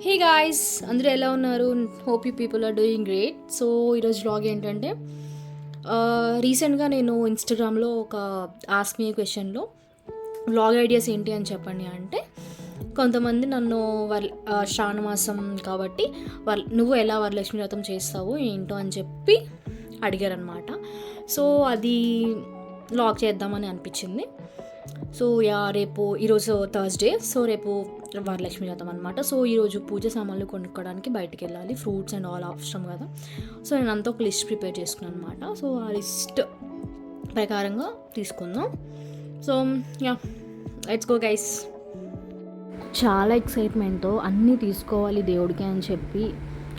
Hey guys అందరూ ఎలా ఉన్నారు? Hope you people are doing great so ఈరోజు బ్లాగ్ ఏంటంటే రీసెంట్గా నేను ఇన్స్టాగ్రామ్లో ఒక ఆస్క్ మీ క్వశ్చన్లో బ్లాగ్ ఐడియాస్ ఏంటి అని చెప్పండి అంటే కొంతమంది నన్ను వర్ శ్రావణమాసం కాబట్టి వర్ నువ్వు ఎలా వరలక్ష్మి వ్రతం చేస్తావు ఏంటో అని చెప్పి అడిగారనమాట సో అది లాగ్ చేద్దామని అనిపించింది. సో యా రేపు ఈరోజు థర్స్డే సో రేపు వరలక్ష్మి వ్రతం అనమాట సో ఈరోజు పూజ సామాన్లు కొనుక్కోవడానికి బయటకు వెళ్ళాలి. ఫ్రూట్స్ అండ్ ఆల్ అవసరం కదా. సో నేను అంతా ఒక లిస్ట్ ప్రిపేర్ చేసుకున్నాను అనమాట సో ఆ లిస్ట్ ప్రకారంగా తీసుకుందాం. So yeah let's go guys చాలా ఎక్సైట్మెంట్తో అన్నీ తీసుకోవాలి దేవుడికి అని చెప్పి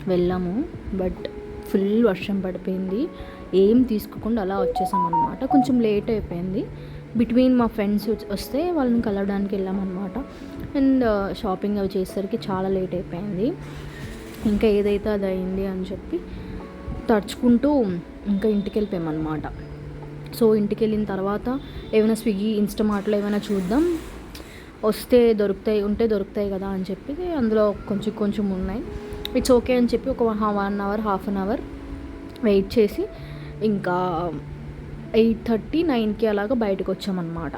వెళ్ళాము. బట్ ఫుల్ వర్షం పడిపోయింది. ఏం తీసుకోకుండా అలా వచ్చేసాం అనమాట కొంచెం లేట్ అయిపోయింది. బిట్వీన్ మా ఫ్రెండ్స్ వస్తే వాళ్ళని కలవడానికి వెళ్ళామన్నమాట. అండ్ షాపింగ్ uh, అవి చేసేసరికి చాలా లేట్ అయిపోయింది. ఇంకా ఏదైతే అది అయింది అని చెప్పి తడుచుకుంటూ ఇంకా ఇంటికి వెళ్ళిపోయామన్నమాట. సో ఇంటికి వెళ్ళిన తర్వాత ఏమైనా స్విగ్గీ ఇన్స్టామార్ట్లో ఏమైనా చూద్దాం. వస్తే దొరుకుతాయి ఉంటే దొరుకుతాయి కదా అని చెప్పి అందులో కొంచెం కొంచెం ఉన్నాయి. ఇట్స్ ఓకే అని చెప్పి ఒక one hour half an hour wait చేసి ఇంకా ఎయిట్ థర్టీ నైన్కి అలాగా బయటకు వచ్చామన్నమాట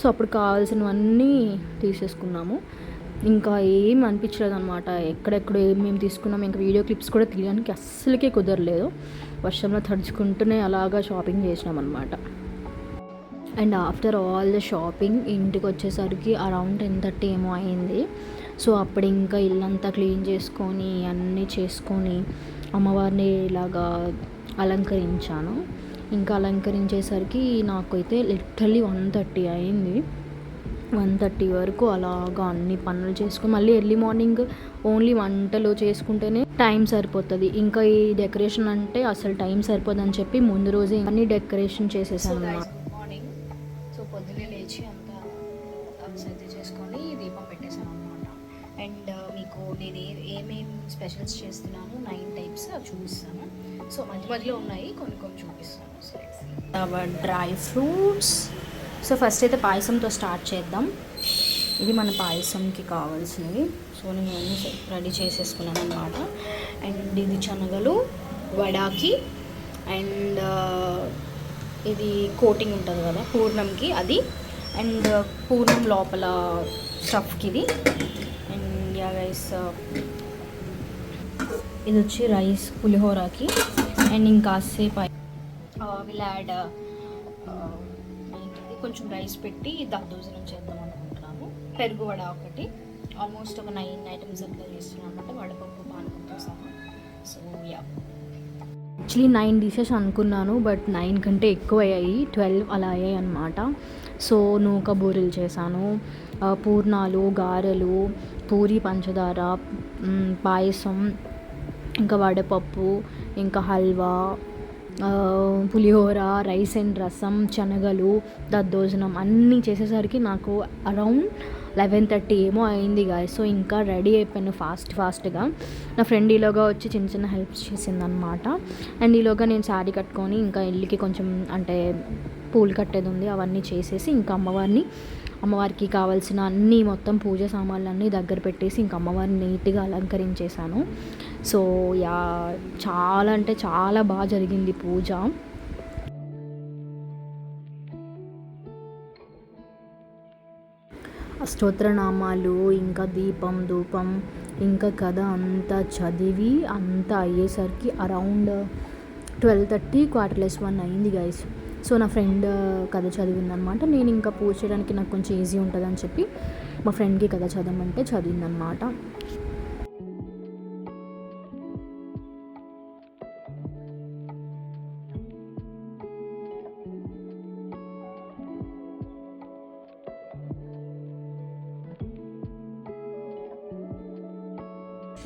సో అప్పుడు కావాల్సినవన్నీ తీసేసుకున్నాము. ఇంకా ఏం అనిపించలేదు అనమాట ఎక్కడెక్కడ ఏమేమి తీసుకున్నాం ఇంకా వీడియో క్లిప్స్ కూడా తీయడానికి అస్సలకే కుదరలేదు. వర్షంలో తడుచుకుంటూనే అలాగా షాపింగ్ చేసినాం అనమాట and after all the shopping ఇంటికి వచ్చేసరికి అరౌండ్ టెన్ థర్టీ ఏమో అయింది. సో అప్పుడు ఇంకా ఇల్లంతా క్లీన్ చేసుకొని అన్నీ చేసుకొని అమ్మవారిని ఇలాగా అలంకరించాను. ఇంకా అలంకరించేసరికి నాకైతే లిటరలీ వన్ థర్టీ అయింది. వన్ థర్టీ వరకు అలాగా అన్ని పనులు చేసుకుని మళ్ళీ ఎర్లీ మార్నింగ్ ఓన్లీ వంటలు చేసుకుంటేనే టైం సరిపోతుంది. ఇంకా ఈ డెకరేషన్ అంటే అసలు టైం సరిపోదని చెప్పి ముందు రోజే అన్ని డెకరేషన్ చేసేసాను మార్నింగ్ సో పొద్దున్నే లేచి అంతా సర్ది చేసుకొని దీపం పెట్టేశాను అనమాట అండ్ మీకు నేను ఏమేమి స్పెషల్స్ చేస్తున్నాను నైన్ టైప్స్ చూపిస్తాను. సో మధ్య మధ్యలో ఉన్నాయి కొన్ని కొన్ని చూపిస్తాను. So dry fruits so first అయితే పాయసంతో స్టార్ట్ చేద్దాం. ఇది మన పాయసంకి కావాల్సినవి. సో నేను అన్నీ రెడీ చేసేసుకున్నాను అనమాట అండ్ ఇది శనగలు వడాకి అండ్ uh, ఇది కోటింగ్ ఉంటుంది కదా పూర్ణంకి అది. అండ్ uh, పూర్ణం లోపల స్టఫ్కి ఇది. అండ్ యా రైస్ ఇది వచ్చి రైస్ పులిహోరకి. అండ్ ఇంకాసేపు విల్ యాడ్ ఏంటిది? కొంచెం రైస్ పెట్టి దద్దోజనం చేద్దాం అనుకుంటున్నాము. పెరుగు వడ ఒకటి. ఆల్మోస్ట్ ఒక నైన్ ఐటమ్స్ అట్లా చేస్తున్నాం అనమాట వడపప్పు పానకంతో సహా. So yeah actually nine dishes అనుకున్నాను బట్ నైన్ కంటే ఎక్కువ అయ్యాయి ట్వెల్వ్ అలా అయ్యాయి అనమాట సో నూక బూరెలు చేశాను. పూర్ణాలు గారెలు పూరి పంచదార పాయసం ఇంకా వడపప్పు ఇంకా హల్వా పులిహోర రైస్ అండ్ రసం శనగలు దద్దోజనం అన్నీ చేసేసరికి నాకు అరౌండ్ లెవెన్ థర్టీ ఏమో అయింది గాయ సో ఇంకా రెడీ అయిపోయాను ఫాస్ట్ ఫాస్ట్గా. నా ఫ్రెండ్ ఈలోగా వచ్చి చిన్న చిన్న హెల్ప్స్ చేసిందనమాట అండ్ ఈలోగా నేను శారీ కట్టుకొని ఇంకా ఇల్లుకి కొంచెం అంటే పూలు కట్టేది ఉంది అవన్నీ చేసేసి ఇంకా అమ్మవారిని అమ్మవారికి కావాల్సిన అన్నీ మొత్తం పూజ సామాన్లు అన్నీ దగ్గర పెట్టేసి ఇంకా అమ్మవారిని నీట్గా అలంకరించేశాను. సో యా చాలా అంటే చాలా బాగా జరిగింది పూజ. స్తోత్రనామాలు ఇంకా దీపం ధూపం ఇంకా కథ అంతా చదివి అంతా అయ్యేసరికి around twelve thirty quarter less one అయింది గైస్ సో నా ఫ్రెండ్ కథ చదివిందనమాట. నేను ఇంకా పూజ చేయడానికి నాకు కొంచెం ఈజీ ఉంటుందని చెప్పి మా ఫ్రెండ్కి కథ చదవమంటే చదివిందనమాట.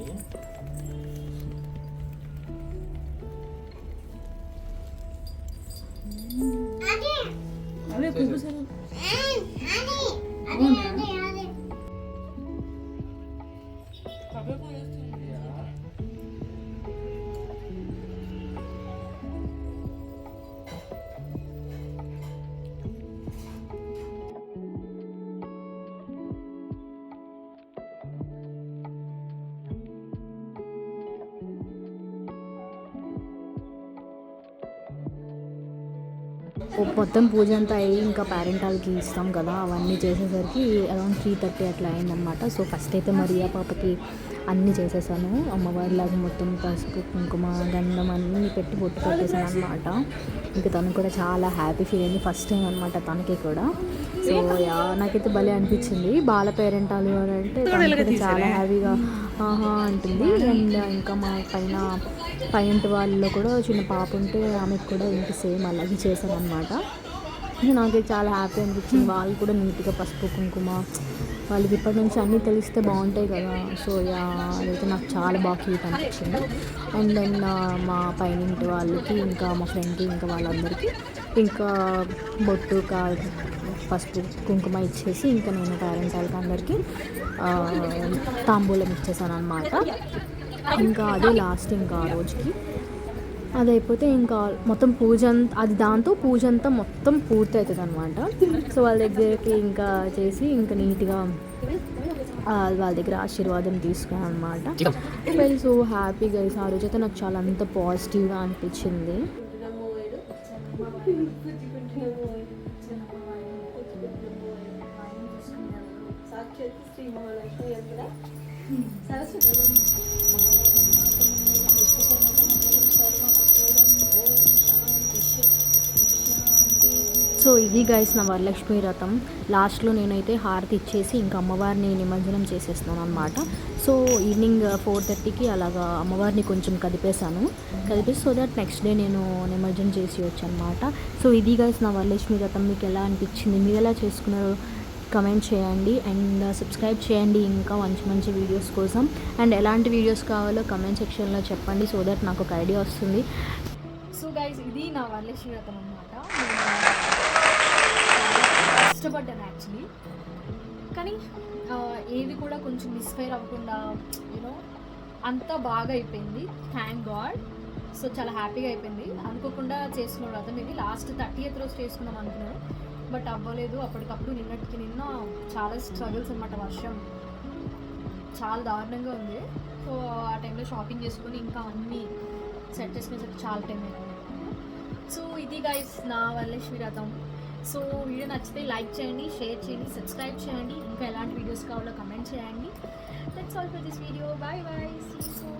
여기. 음. 아니. 원래 공부 새로 아니 아니. 아니 아니. మొత్తం పూజ అంతా అయ్యి ఇంకా పేరెంటాలకి ఇస్తాం కదా అవన్నీ చేసేసరికి అరౌండ్ త్రీ థర్టీ అట్లా అయిందనమాట సో ఫస్ట్ అయితే మరియా పాపకి అన్నీ చేసేసాను. అమ్మవారిలాగా మొత్తం పసుపు కుంకుమ గంధం అన్నీ పెట్టి బొట్టు పెట్టేసాను అనమాట ఇంకా తను కూడా చాలా హ్యాపీ ఫీల్ అయింది. ఫస్ట్ టైం అనమాట తనకి కూడా. సో యా నాకైతే భలే అనిపించింది. బాల పేరెంటాలు అని అంటే చాలా హ్యాపీగా ఆహా అంటుంది. అండ్ ఇంకా మా పైన పైంటి వాళ్ళలో కూడా చిన్న పాప ఉంటే ఆమెకు కూడా ఇంక సేమ్ అలాగే చేశాను అనమాట నాకైతే చాలా హ్యాపీ అనిపించింది. వాళ్ళు కూడా నీట్గా పసుపు కుంకుమ వాళ్ళకి ఇప్పటి నుంచి అన్నీ తెలిస్తే బాగుంటాయి కదా. సో యా అదైతే నాకు చాలా బాగా క్యూట్ అనిపించింది. అండ్ దెన్ మా పైనింటి వాళ్ళకి ఇంకా మా ఫ్రెండ్కి ఇంకా వాళ్ళందరికీ ఇంకా బొట్టు కా పసుపు కుంకుమ ఇచ్చేసి ఇంకా నేను పేరెంట్స్ వాళ్ళకి అందరికీ తాంబూలం ఇచ్చేసాను అనమాట ఇంకా అదే లాస్ట్ ఇంకా ఆ రోజుకి. అది అయిపోతే ఇంకా మొత్తం పూజ అది దాంతో పూజ అంతా మొత్తం పూర్తి అవుతుంది అనమాట సో వాళ్ళ దగ్గరికి ఇంకా చేసి ఇంకా నీట్గా ఆ, వాళ్ళ దగ్గర ఆశీర్వాదం తీసుకున్నాను అనమాట వెల్ సో హ్యాపీగా ఆ రోజు అయితే నాకు చాలా అంత పాజిటివ్గా అనిపించింది. సో ఇది గైస్ నా వరలక్ష్మి వ్రతం. లాస్ట్లో నేనైతే హారతి ఇచ్చేసి ఇంకా అమ్మవారిని నిమజ్జనం చేసేస్తున్నాను అనమాట సో ఈవినింగ్ ఫోర్ థర్టీకి అలాగా అమ్మవారిని కొంచెం కదిపేశాను. కదిపేసి సో దట్ నెక్స్ట్ డే నేను నిమజ్జనం చేసి వచ్చానమాట సో ఇది గైస్ నా వరలక్ష్మి వ్రతం. మీకు ఎలా అనిపించింది? మీరు ఎలా చేసుకున్నారు కమెంట్ చేయండి. అండ్ సబ్స్క్రైబ్ uh, చేయండి ఇంకా మంచి మంచి వీడియోస్ కోసం. అండ్ ఎలాంటి వీడియోస్ కావాలో కమెంట్ సెక్షన్లో చెప్పండి సో దట్ నాకు ఒక ఐడియా వస్తుంది. సో గైజ్ ఇది నా వరలక్ష్మి వ్రతం అనమాట ఇష్టపడ్డాను యాక్చువల్లీ కానీ ఏది కూడా కొంచెం మిస్ఫైర్ అవ్వకుండా యూనో అంతా బాగా అయిపోయింది. థ్యాంక్ గాడ్ సో చాలా హ్యాపీగా అయిపోయింది. అనుకోకుండా చేసుకున్న వ్రతం ఇది లాస్ట్ థర్టీ ఎయిత్ రోజు చేసుకుందాం అనుకున్నాను. బట్ అవ్వలేదు. అప్పటికప్పుడు నిన్నటికి నిన్న చాలా స్ట్రగుల్స్ అనమాట వర్షం. చాలా దారుణంగా ఉంది. సో ఆ టైంలో షాపింగ్ చేసుకొని ఇంకా అన్నీ సెట్ చేసుకునేసరికి చాలా టైం అయింది. సో ఇది గైస్ నా వరలక్ష్మి రథం సో వీడియో నచ్చితే లైక్ చేయండి షేర్ చేయండి సబ్స్క్రైబ్ చేయండి. ఇంకా ఎలాంటి వీడియోస్ కావాలో కమెంట్ చేయండి. That's all for this video bye bye see so